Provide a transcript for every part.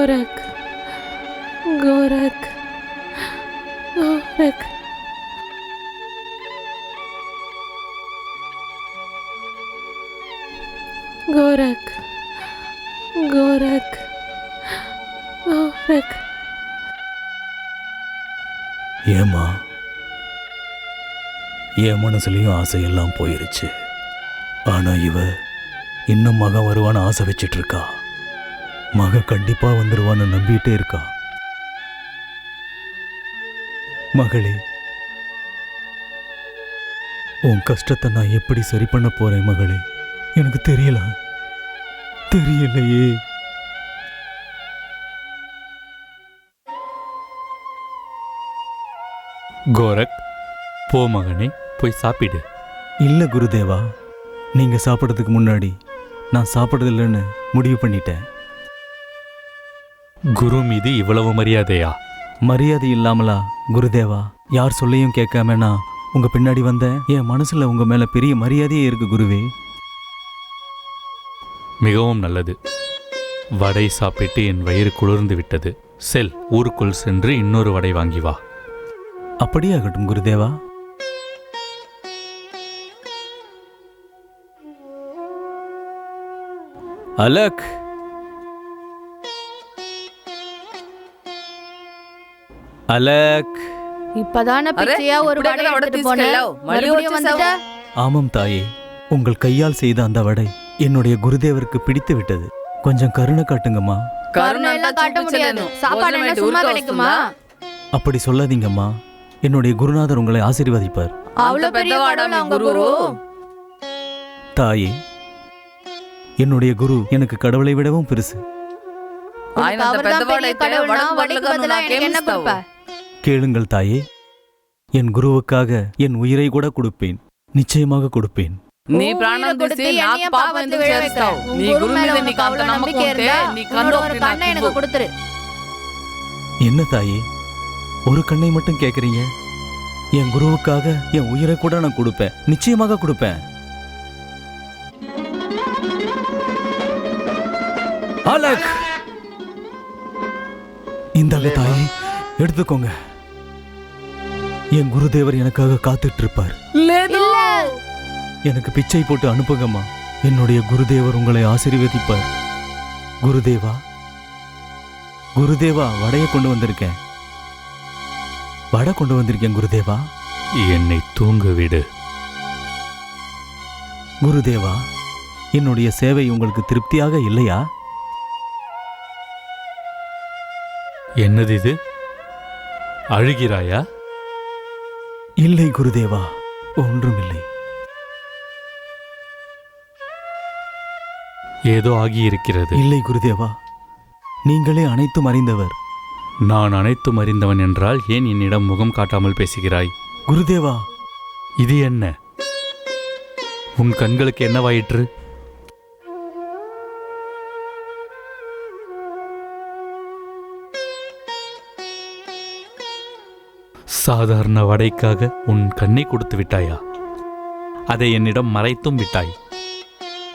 கோரக் கோரக் கோரக் கோரக் கோரக் கோரக் ஏம்மா? என் மனசுலயும் ஆசையெல்லாம் போயிருச்சு. ஆனா இவ இன்னும் மகன் வருவான்னு ஆசை வச்சிட்டு இருக்கா மக கண்டிப்பா வந்துருவான்னு நம்பிட்டே இருக்கா. மகளே உன் கஷ்டத்தை நான் எப்படி சரி பண்ண போறேன் மகளே? எனக்கு தெரியல. தெரியலையே. கோரக் போ மகனே போய் சாப்பிடு. இல்ல குருதேவா நீங்க சாப்பிட்றதுக்கு முன்னாடி நான் சாப்பிட்றது இல்லைன்னு முடிவு பண்ணிட்டேன். குரு மீது இவ்வளவு மரியாதையா? மரியாதை இல்லாமலா? குருதேவா யார் சொல்லையும் கேட்காம நான் உங்க பின்னாடி வந்தேன் என் மனசுல உங்க மேல பெரிய மரியாதையே இருக்கு குருவே. மிகவும் நல்லது. வடை சாப்பிட்டு என் வயிறு குளிர்ந்து விட்டது. செல் ஊருக்குள் சென்று இன்னொரு வடை வாங்கி வா. அப்படியே ஆகட்டும் குருதேவா. அலக் அலக் இப்பதானே அரே, பிச்சையா ஒரு இப்படியே வடை வடை எடுத்துட்டு போனேன் తీసుకెళ్ళావు. మళ్ళీ மறுபடியும் வந்துட்ட ஆமாம் தாயே உங்கள் கையால் செய்த அந்த வடை என்னுடைய குருதேவருக்கு பிடித்து விட்டது கொஞ்சம் கருணை காட்டுங்கம்மா கருணை எல்லாம் காட்ட முடியாது சாப்பாடு என்ன சும்மா கிடைக்குமா அப்படி சொல்லாதீங்கம்மா என்னுடைய குருநாதர் உங்களை ஆசீர்வதிப்பார் அவ்வளவு பெரிய கடவுள் அவங்க குரு தாயே என்னுடைய குரு எனக்கு கடவுளை விடவும் பெருசு ఆయన உனக்கு అంత அவர்தான் పెద్దవాడైతే பெரிய கடவுள்னா వడకు வடைக்கு బదులుగా నువ్వు பதிலா எனக்கு என்ன నాకేమిస్తావు கொடுப்ப கேளுங்கள் தாயே என் குருவுக்காக என் உயிரை கூட கொடுப்பேன் நிச்சயமாக கொடுப்பேன் నీ உன் ప్రాణం உயிரை கொடுத்து తీసి నాకు என்னையும் పాపం பாவத்துல ఎందుకు விழ చేస్తావు வைக்கிற. నీ உன் గురు மேல మీద உனக்கு నీకు అంత அவ்வளவு నమ్మకం நம்பிக்கை ఉంటే இருந்தா, నీ உன்னோட కన్ను ஒரு ఒకటి கண்ணை నాకు எனக்கு ఇవ్వు. கொடுத்துரு என்ன தாயே ஒரு கண்ணை மட்டும் கேட்குறீங்க என் குருவுக்காக என் உயிரை கூட நான் கொடுப்பேன் நிச்சயமாக கொடுப்பேன் அலக் இந்தாங்க தாயே எடுத்துக்கோங்க என் குருதேவர் எனக்காக காத்துட்டு இருப்பார் எனக்கு பிச்சை போட்டு அனுப்புங்கம்மா. என்னுடைய குருதேவர் உங்களை ஆசீர்வதிப்பார். குருதேவா குருதேவா வடைய கொண்டு வந்திருக்கேன். வடை கொண்டு வந்திருக்கேன் குருதேவா. என்னை தூங்க விடு குருதேவா என்னுடைய சேவை உங்களுக்கு திருப்தியாக இல்லையா? என்னது இது? அழுகிறாயா? இல்லை குருதேவா ஒன்றுமில்லை. ஏதோ ஆகியிருக்கிறது. இல்லை குருதேவா நீங்களே அனைத்தும் அறிந்தவர். நான் அனைத்தும் அறிந்தவன் என்றால் ஏன் என்னிடம் முகம் காட்டாமல் பேசுகிறாய்? குருதேவா. இது என்ன? உன் கண்களுக்கு என்னவாயிற்று? சாதாரண வடைக்காக உன் கண்ணை கொடுத்து விட்டாயா? அதை என்னிடம் மறைத்தும் விட்டாய்.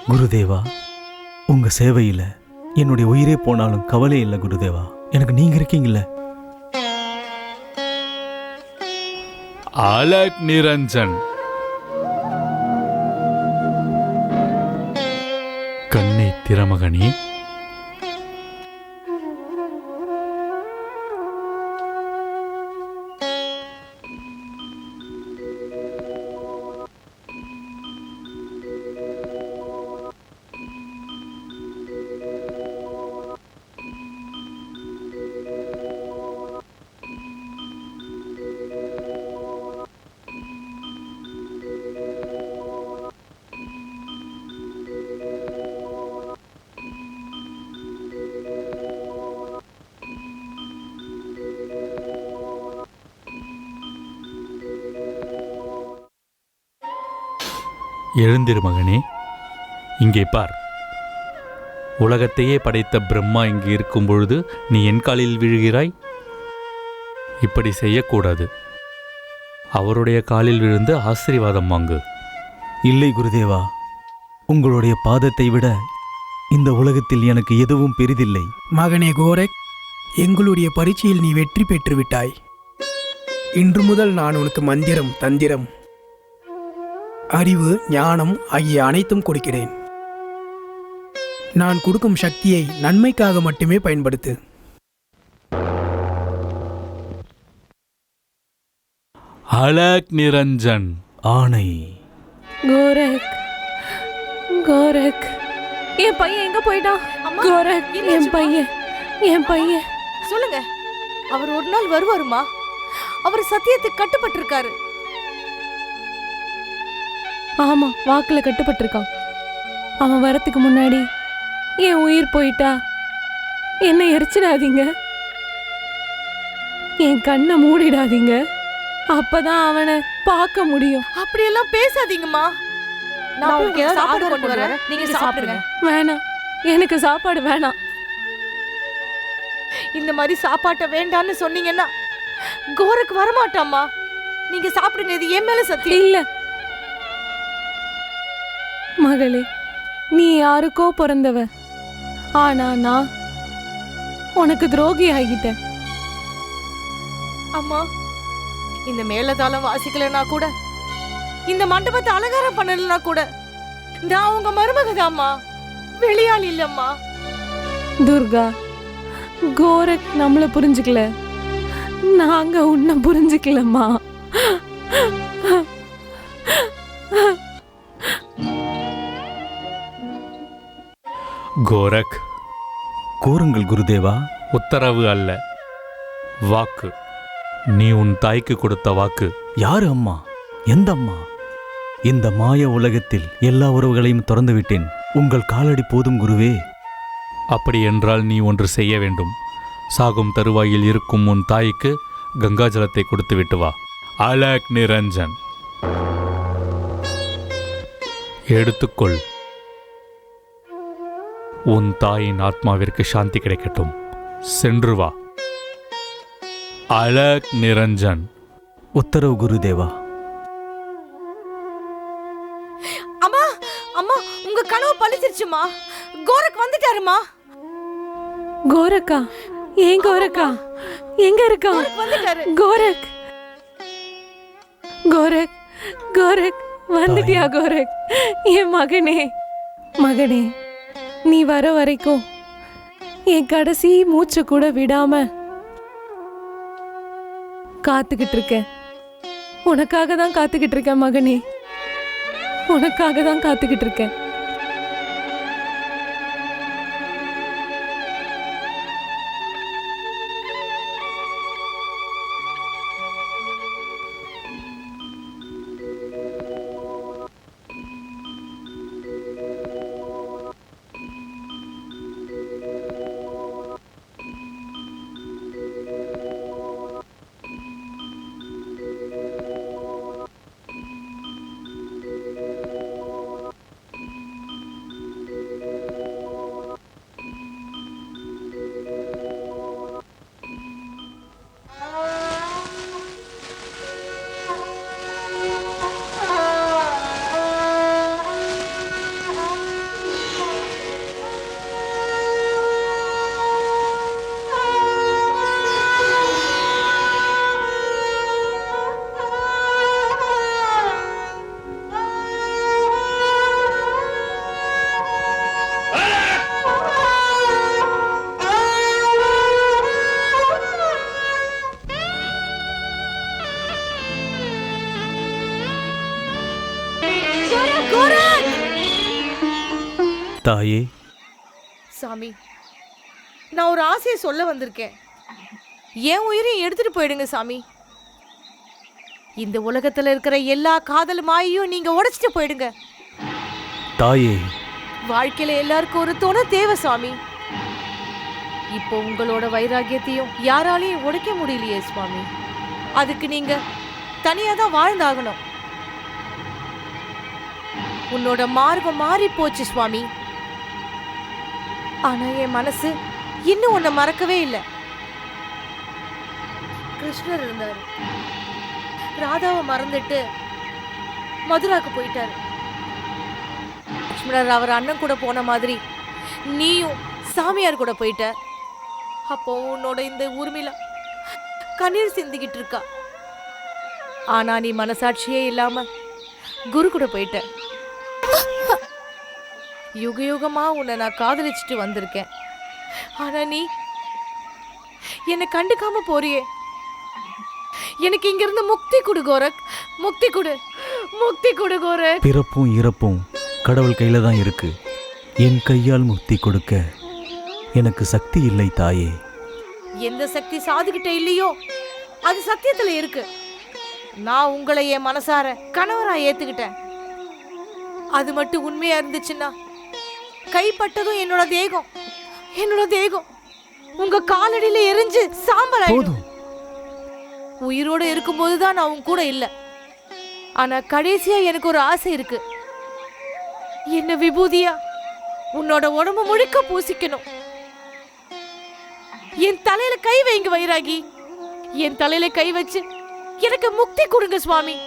குருதேவா உங்க சேவையில என்னுடைய உயிரே போனாலும் கவலை இல்லை குருதேவா. எனக்கு நீங்க இருக்கீங்கல்ல? அலக் நிரஞ்சன். கண்ணை திறமகனே எழுந்திரு மகனே. இங்கே பார். உலகத்தையே படைத்த பிரம்மா இங்கு இருக்கும் பொழுது நீ என் காலில் விழுகிறாய்? இப்படி செய்யக்கூடாது. அவருடைய காலில் விழுந்து ஆசீர்வாதம் வாங்கு. இல்லை குருதேவா உங்களுடைய பாதத்தை விட இந்த உலகத்தில் எனக்கு எதுவும் பெரிதில்லை. மகனே கோரக் எங்களுடைய பரீட்சையில் நீ வெற்றி பெற்று விட்டாய் இன்று முதல் நான் உனக்கு மந்திரம் தந்திரம் அறிவு ஞானம் ஆகிய அனைத்தும் கொடுக்கிறேன். நான் கொடுக்கும் சக்தியை நன்மைக்காக மட்டுமே பயன்படுத்து. அலக் நிரஞ்சன் ஆணை கோரக் கோரக். என் பையன் எங்க போயிட்டான்? கோரக் என் பையன் என் பையன். சொல்லுங்க. அவர் ஒரு நாள் வருவாருமா? அவர் சத்தியத்துக்கு கட்டுப்பட்டிருக்காரு. ஆமா வாக்குல கட்டுப்பட்டிருக்கான். அவன் வரத்துக்கு முன்னாடி என் உயிர் போயிட்டா? என்னை எரிச்சிடாதீங்க. என் கண்ணை மூடிடாதீங்க. அப்பதான் அவனை பார்க்க முடியும். அப்படியெல்லாம் பேசாதீங்கம்மா. நான் உங்களுக்கு ஏதாவது சாப்பாடு கொண்டு வரேன். நீங்க சாப்பிடுங்க. வேணாம். எனக்கு சாப்பாடு வேணாம். இந்த மாதிரி சாப்பாட்டை வேண்டான்னு சொன்னீங்கன்னா கோரக்கு வரமாட்டாம்மா. நீங்க சாப்பிடுங்க இது என் மேல சத்தியம். இல்ல. மகளே நீ யாருக்கோ பிறந்தவ. ஆனா நான் உனக்கு துரோகி ஆகிட்டேன். அம்மா இந்த மேலதாளம் வாசிக்கலனா கூட இந்த மண்டபத்தை அலங்காரம் பண்ணலனா கூட நான் உங்க மருமகதாம்மா. வெளியாள் இல்லம்மா. துர்கா கோரக் நம்மள புரிஞ்சுக்கல. நாங்க உன்னை புரிஞ்சுக்கலம்மா. கோரக். கூறுங்கள் குருதேவா. உத்தரவு அல்ல. வாக்கு. நீ உன் தாய்க்கு கொடுத்த வாக்கு. யாரு அம்மா? எந்த அம்மா? இந்த மாய உலகத்தில் எல்லா உறவுகளையும் திறந்து விட்டேன் உங்கள் காலடி போதும் குருவே. அப்படி என்றால் நீ ஒன்று செய்ய வேண்டும். சாகும் தருவாயில் இருக்கும் உன் தாய்க்கு கங்கா ஜலத்தை கொடுத்து விட்டு வா. அலக் நிரஞ்சன். எடுத்துக்கொள். உன் தாயின் ஆத்மாவிற்கு சாந்தி கிடைக்கட்டும். சென்று வா. அலக் நிரஞ்சன். உத்தரவு குருதேவா. அம்மா அம்மா உங்க கனவு பழிச்சிருச்சுமா? கோரக் வந்துட்டாருமா? கோரக்கா ஏன் கோரக்கா? எங்க இருக்கான் கோரக் வந்துட்டாரு. கோரக். கோரக் கோரக் வந்துட்டியா கோரக்? என் மகனே மகனே. நீ வர வரைக்கும் என் கடைசி மூச்சு கூட விடாம காத்துக்கிட்டு இருக்கேன் உனக்காக தான் காத்துக்கிட்டு இருக்கேன் மகனே. உனக்காக தான் காத்துக்கிட்டு இருக்கேன். தாயே. சாமி நான் ஒரு ஆசையை சொல்ல வந்திருக்கேன். என் உயிரையும் எடுத்துட்டு போயிடுங்க சாமி. இந்த உலகத்துல இருக்கிற எல்லா காதல் மாயையும் நீங்க உடைச்சிட்டு போயிடுங்க. தாயே. வாழ்க்கையில எல்லாருக்கும் ஒரு துணை தேவை சுவாமி இப்போ உங்களோட வைராகியத்தையும் யாராலையும் உடைக்க முடியலையே சுவாமி. அதுக்கு நீங்க தனியா தான் வாழ்ந்தாகணும். உன்னோட மார்க்கம் மாறி போச்சு சுவாமி. ஆனா என் மனசு இன்னும் உன்னை மறக்கவே இல்லை. கிருஷ்ணர் இருந்தாரு. ராதாவை மறந்துட்டு மதுராக்கு போயிட்டாரு. லக்ஷ்மணர் அவர் அண்ணன் கூட போன மாதிரி நீயும் சாமியார் கூட போயிட்ட. அப்போ உன்னோட இந்த ஊர்மிளா கண்ணீர் சிந்திக்கிட்டு இருக்கா. ஆனா நீ மனசாட்சியே இல்லாம குரு கூட போயிட்ட. யுக யுகமா உன்னை நான் காதலிச்சுட்டு வந்திருக்கேன். ஆனா நீ என்னை கண்டுக்காம போறியே. எனக்கு இங்க இருந்து முக்தி கொடு கோரக். முக்தி கொடு. முக்தி கொடு கோரக். பிறப்பும் இறப்பும் கடவுள் கையில தான் இருக்கு. என் கையால் முக்தி கொடுக்க எனக்கு சக்தி இல்லை தாயே. எந்த சக்தி சாதுகிட்ட இல்லையோ அது சத்தியத்துல இருக்கு. நான் உங்களை என் மனசார கணவரா ஏத்துக்கிட்டேன். அது மட்டும் உண்மையா இருந்துச்சுன்னா கைப்பட்டதும் என்னோட தேகம். என்னோட தேகம். உங்க காலடியில எரிஞ்சு சாம்பல் போதும். உயிரோட இருக்கும்போது தான் நான் உன் கூட இல்ல. ஆனா கடைசியா எனக்கு ஒரு ஆசை இருக்கு. என்ன விபூதியா உன்னோட உடம்பு முழுக்க பூசிக்கணும். என் தலையில கை வைங்க வைராகி. என் தலையில கை வச்சு எனக்கு முக்தி கொடுங்க சுவாமி.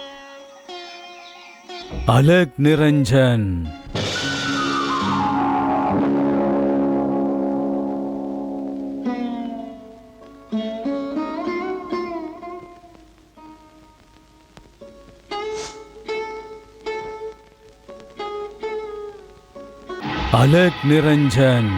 அலக் நிரஞ்சன். அலக் நிரஞ்சன்